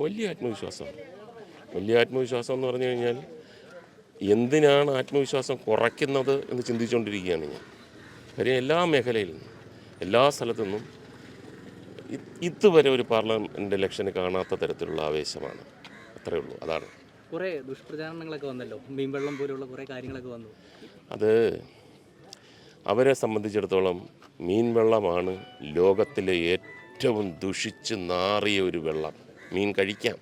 വലിയ ആത്മവിശ്വാസം. വലിയ ആത്മവിശ്വാസം എന്ന് പറഞ്ഞു കഴിഞ്ഞാൽ എന്തിനാണ് ആത്മവിശ്വാസം കുറയ്ക്കുന്നത് എന്ന് ചിന്തിച്ചുകൊണ്ടിരിക്കുകയാണ് ഞാൻ. കാര്യം എല്ലാ മേഖലയിലും എല്ലാ സ്ഥലത്തു നിന്നും ഇതുവരെ ഒരു പാർലമെന്റ് ഇലക്ഷന് കാണാത്ത തരത്തിലുള്ള ആവേശമാണ്. അത്രയേ ഉള്ളൂ. അതാണ്. കുറേ ദുഷ്പ്രചാരണങ്ങളൊക്കെ വന്നല്ലോ. മീൻവെള്ളം പോലെയുള്ള കുറേ കാര്യങ്ങളൊക്കെ വന്നു. അത് അവരെ സംബന്ധിച്ചിടത്തോളം മീൻ വെള്ളമാണ് ലോകത്തിലെ ഏറ്റവും ദുഷിച്ച് നാറിയ ഒരു വെള്ളം. മീൻ കഴിക്കാം.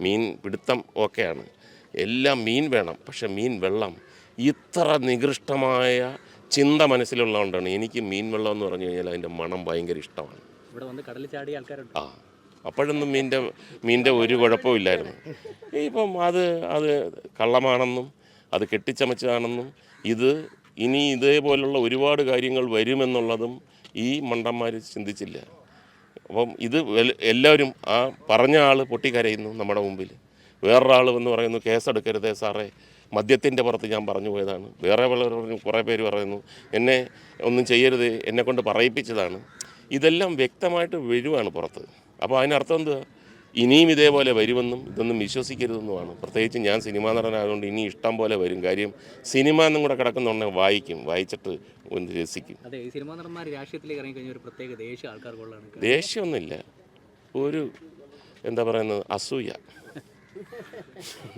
മീൻ പിടുത്തം ഓക്കെയാണ് എല്ലാം മീൻ വേണം. പക്ഷെ മീൻ വെള്ളം ഇത്ര നികൃഷ്ടമായ ചിന്ത മനസ്സിലുള്ളതുകൊണ്ടാണ്. എനിക്ക് മീൻ വെള്ളം എന്ന് പറഞ്ഞു കഴിഞ്ഞാൽ അതിന്റെ മണം ഭയങ്കര ഇഷ്ടമാണ്. ഇവിടെ വന്ന് കടലിൽ ചാടി ആൾക്കാരുണ്ട്. ആ അപ്പോഴൊന്നും മീന്റെ മീന്റെ ഒരു കുഴപ്പമില്ലായിരുന്നു ഇപ്പം അത് അത് കള്ളമാണെന്നും അത് കെട്ടിച്ചമച്ചതാണെന്നും ഇത് ഇനി ഇതേപോലുള്ള ഒരുപാട് കാര്യങ്ങൾ വരുമെന്നുള്ളതും ഈ മണ്ടന്മാർ ചിന്തിച്ചില്ല. അപ്പം ഇത് എല്ലാവരും ആ പറഞ്ഞ ആൾ പൊട്ടിക്കരയുന്നു നമ്മുടെ മുമ്പിൽ. വേറൊരാൾ വന്ന് പറയുന്നു കേസെടുക്കരുതേ സാറേ. മദ്യത്തിന്റെ പുറത്ത് ഞാൻ പറഞ്ഞു പോയതാണ്. വേറെ പലരും കുറേ പേര് പറയുന്നു എന്നെ ഒന്നും ചെയ്യരുത്. എന്നെക്കൊണ്ട് പറയിപ്പിച്ചതാണ്. ഇതെല്ലാം വ്യക്തമായിട്ട് വരുവാണ് പുറത്ത്. അപ്പോൾ അതിനർത്ഥം എന്തുവാ? ഇനിയും ഇതേപോലെ വരുമെന്നും ഇതൊന്നും വിശ്വസിക്കരുതെന്നുമാണ്. പ്രത്യേകിച്ച് ഞാൻ സിനിമാ നടനായതുകൊണ്ട് ഇനി ഇഷ്ടം പോലെ വരും. കാര്യം സിനിമ എന്നും കൂടെ കിടക്കുന്നുണ്ടെങ്കിൽ വായിക്കും വായിച്ചിട്ട് ഒന്ന് രസിക്കും. അതെ സിനിമാ നടന്മാർ രാഷ്ട്രീയത്തിലേക്ക് ഇറങ്ങി കഴിഞ്ഞ ഒരു പ്രത്യേക ദേഷ്യം ആൾക്കാർക്കുള്ളതാണ്. ദേഷ്യമൊന്നുമില്ല. ഒരു എന്താ പറയുന്നത് അസൂയ.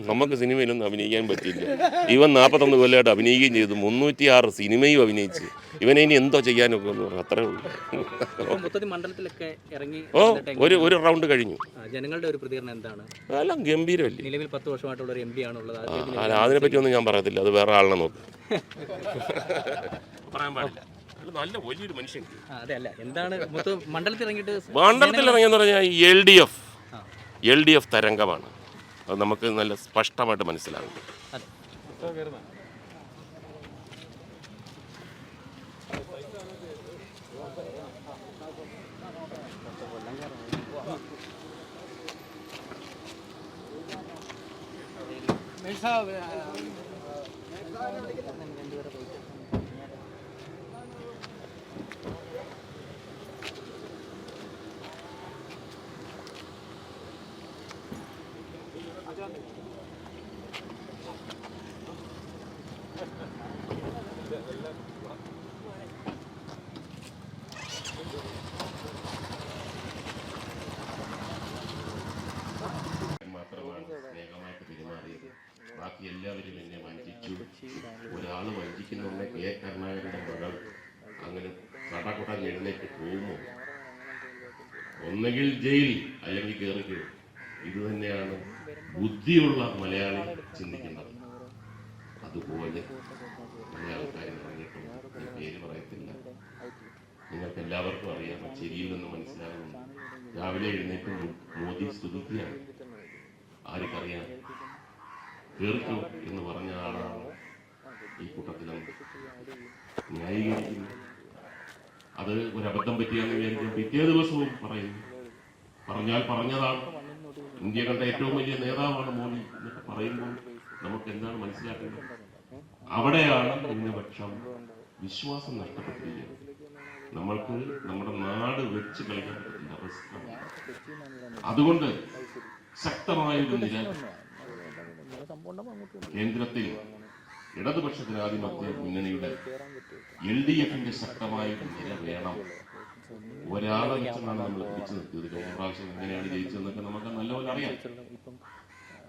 നമുക്ക് സിനിമയിലൊന്നും അഭിനയിക്കാൻ പറ്റില്ല ഇവൻ നാൽപ്പത്തൊന്ന് കൊല്ലമായിട്ട് അഭിനയിക്കുകയും ചെയ്തു. മുന്നൂറ്റിയാറ് സിനിമയും അഭിനയിച്ച്. ഇവനെ ഇനി എന്തോ ചെയ്യാനൊക്കെ എന്ന് പറഞ്ഞു അത്രേ ഉള്ളൂ. മണ്ഡലത്തിലൊക്കെ ഇറങ്ങി ഓ ഒരു ഒരു റൗണ്ട് കഴിഞ്ഞു. ജനങ്ങളുടെ ഒരു പ്രതികരണം എന്താണ്? എല്ലാം ഗംഭീരമല്ലേ? നിലവിൽ പത്ത് വർഷമായിട്ടുള്ള ഒരു എം പി ആണുള്ളത്. ആ, അദ്ദേഹത്തിന് അല്ല അതിനെ പറ്റിയൊന്നും ഞാൻ പറയത്തില്ല. അത് വേറെ ആളിനെ നോക്ക്. പറയാൻ പാടില്ല. നല്ല വലിയൊരു മനുഷ്യൻ. എന്താണ് മൊത്തം മണ്ഡലത്തിൽ ഇറങ്ങിയിട്ട് മണ്ഡലത്തിൽ ഇറങ്ങിയെന്ന് പറഞ്ഞാൽ L D F. L D F തരംഗമാണ്. അത് നമുക്ക് നല്ല സ്പഷ്ടമായിട്ട് മനസ്സിലാകും അതെ മാത്രമാണ് ബാക്കി എല്ലാവരും എന്നെ വഞ്ചിച്ചു. ഒരാൾ വഞ്ചിക്കുന്നുണ്ട് കെ കരുണാകരന്റെ മകൾ അങ്ങനെ കടകുട എഴുന്നേറ്റ് പോകുമോ? ജയിൽ അല്ലെങ്കിൽ കയറിക്കോ ഇത് തന്നെയാണ് ബുദ്ധിയുള്ള മലയാളി ചിന്തിക്കുന്നത്. ഇറങ്ങിയിട്ടുണ്ട് ഞാൻ പേര് പറയത്തില്ല. നിങ്ങൾക്ക് എല്ലാവർക്കും അറിയാം ചെരിയിൽ നിന്ന് മനസ്സിലാകുന്നു രാവിലെ എഴുന്നേറ്റ് മോദി സ്തുതിക്കുകയാണ്. ആർക്കറിയാം? കേൾക്കൂ എന്ന് പറഞ്ഞ ആളാണ് ഈ കൂട്ടത്തിലും ന്യായീകരിക്കുന്നു അത് ഒരു അബദ്ധം പറ്റിയാന്ന് വിചാരിക്കും. പിറ്റേ ദിവസവും പറയുന്നു പറഞ്ഞാൽ പറഞ്ഞതാണ്. ഇന്ത്യ കണ്ട ഏറ്റവും വലിയ നേതാവാണ് മോദി എന്നൊക്കെ പറയുമ്പോൾ നമുക്ക് എന്താണ് മനസ്സിലാക്കേണ്ടത്? അവിടെയാണ് ന്യൂനപക്ഷം വിശ്വാസം നഷ്ടപ്പെട്ടിരിക്കുന്നത്. നമ്മൾക്ക് നമ്മുടെ നാട് വെച്ച് കളിക്കാൻ പറ്റുന്ന അവസ്ഥ. അതുകൊണ്ട് ശക്തമായൊരു നില കേന്ദ്രത്തിൽ ഇടതുപക്ഷ ജനാധിപത്യ മുന്നണിയുടെ എൽ ഡി എഫിന്റെ ശക്തമായ നില വേണം. ഒരാളെ വെച്ചാണ് നമ്മൾ പിടിച്ചു നിർത്തിയത്. കഴിഞ്ഞ പ്രാവശ്യം എങ്ങനെയാണ് ജയിച്ചതെന്നൊക്കെ നമുക്ക് നല്ലപോലെ അറിയാം.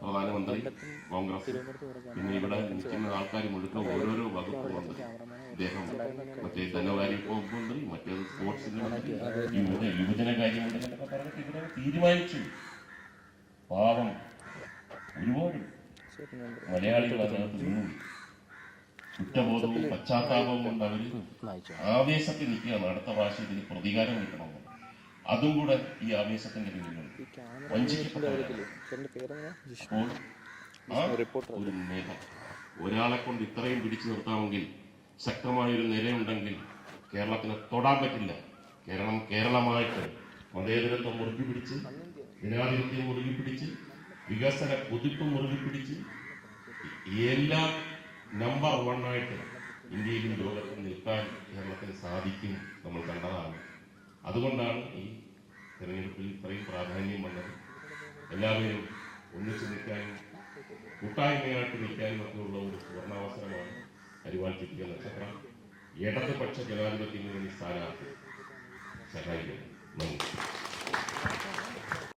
പ്രധാനമന്ത്രി കോൺഗ്രസ്. പിന്നെ ഇവിടെ നിൽക്കുന്ന ആൾക്കാർ മുഴുക്ക ഓരോരോ വകുപ്പുമുണ്ട് അദ്ദേഹം മറ്റേ ധനകാര്യ വകുപ്പ് മന്ത്രി മറ്റേത് സ്പോർട്സിന്റെ മന്ത്രി. യുവജന ഇവിടെ തീരുമാനിച്ചു. പാവം. ഒരുപാട് മലയാളികൾ അതിനകത്ത് നിന്നു. കുറ്റബോധവും പശ്ചാത്താപവും കൊണ്ട് അവർ ആവേശത്തിൽ നിൽക്കുകയാണ്. അടുത്ത ഇതിന് പ്രതികാരം കിട്ടണമെന്ന് അതും കൂടെ ഈ ആവേശത്തിന്റെ പിന്നിലുണ്ട്. ഒരു നില ഒരാളെ കൊണ്ട് ഇത്രയും പിടിച്ചു നിർത്താമെങ്കിൽ ശക്തമായ ഒരു നിലയുണ്ടെങ്കിൽ കേരളത്തിന് തൊടാൻ പറ്റില്ല. കേരളം കേരളമായിട്ട് മതേതരത്വം മുറുകി പിടിച്ച് ജനാധിപത്യം മുറുകി പിടിച്ച് വികസന കുതിപ്പ് മുറുകി പിടിച്ച് എല്ലാം നമ്പർ വൺ ആയിട്ട് ഇന്ത്യയിലും ലോകത്തും നിൽക്കാൻ കേരളത്തിന് സാധിക്കും നമ്മൾ അതുകൊണ്ടാണ് ഈ തെരഞ്ഞെടുപ്പിൽ ഇത്രയും പ്രാധാന്യം വന്നത്. എല്ലാവരും ഒന്നിച്ചു നിൽക്കാനും കൂട്ടായ്മയായിട്ട് നിൽക്കാനും ഒക്കെ ഉള്ള ഒരു സുവർണാവസരമാണ് അരിവാൾ ചുറ്റിയ നക്ഷത്രം. ഇടതുപക്ഷ ജനാധിപത്യ മുന്നണി സ്ഥാനാർത്ഥി സഹായിക്കുന്നു നന്ദി.